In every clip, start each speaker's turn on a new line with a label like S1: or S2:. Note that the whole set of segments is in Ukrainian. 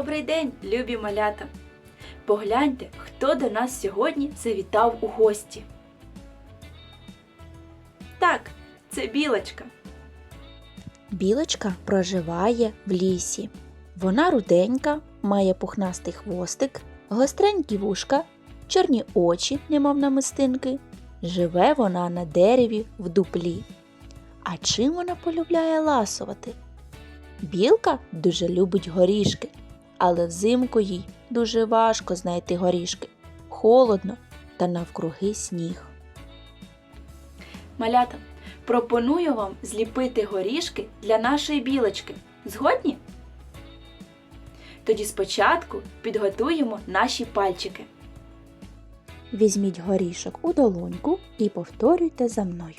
S1: Добрий день, любі малята! Погляньте, хто до нас сьогодні завітав у гості. Так, це білочка.
S2: Білочка проживає в лісі. Вона руденька, має пухнастий хвостик, гостренькі вушка, чорні очі, немов намистинки. Живе вона на дереві в дуплі. А чим вона полюбляє ласувати? Білка дуже любить горішки, але взимку їй дуже важко знайти горішки. Холодно та навкруги сніг.
S1: Малята, пропоную вам зліпити горішки для нашої білочки. Згодні? Тоді спочатку підготуємо наші пальчики.
S2: Візьміть горішок у долоньку і повторюйте за мною.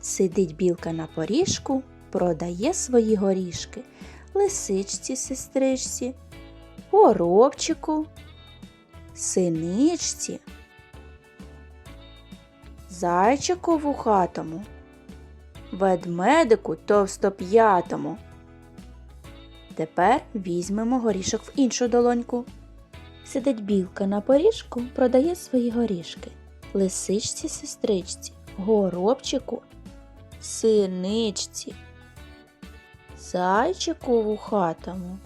S2: Сидить білка на поріжку, продає свої горішки лисичці сестричці, воробчику, синичці, зайчику вухатому, ведмедику товстоп'ятому. Тепер візьмемо горішок в іншу долоньку. Сидить білка на поріжку, продає свої горішки. Лисичці сестричці, горобчику, синичці, зайчику вухатому,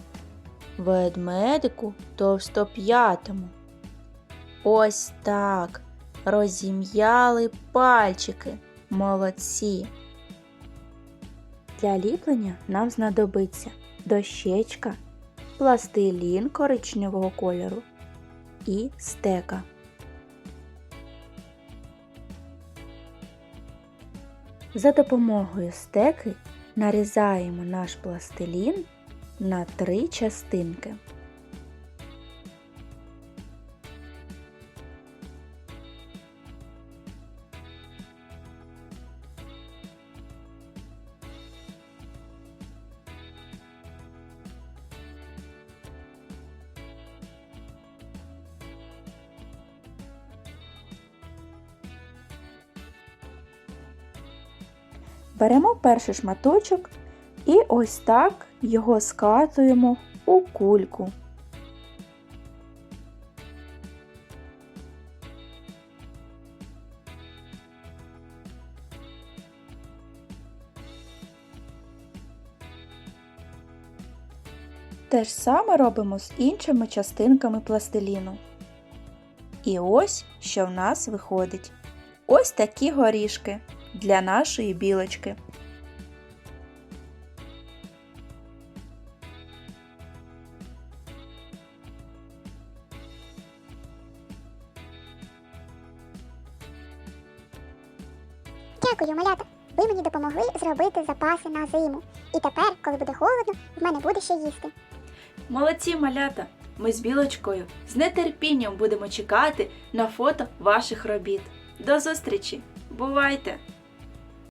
S2: ведмедику товстоп'ятому. Ось так розім'яли пальчики. Молодці. Для ліплення нам знадобиться дощечка, пластилін коричневого кольору і стека. За допомогою стеки нарізаємо наш пластилін на три частинки. Беремо перший шматочок і ось так його скатуємо у кульку. Те ж саме робимо з іншими частинками пластиліну. І ось що в нас виходить. Ось такі горішки для нашої білочки.
S3: Дякую, малята. Ви мені допомогли зробити запаси на зиму. І тепер, коли буде холодно, в мене буде що їсти.
S1: Молодці малята! Ми з білочкою з нетерпінням будемо чекати на фото ваших робіт. До зустрічі! Бувайте!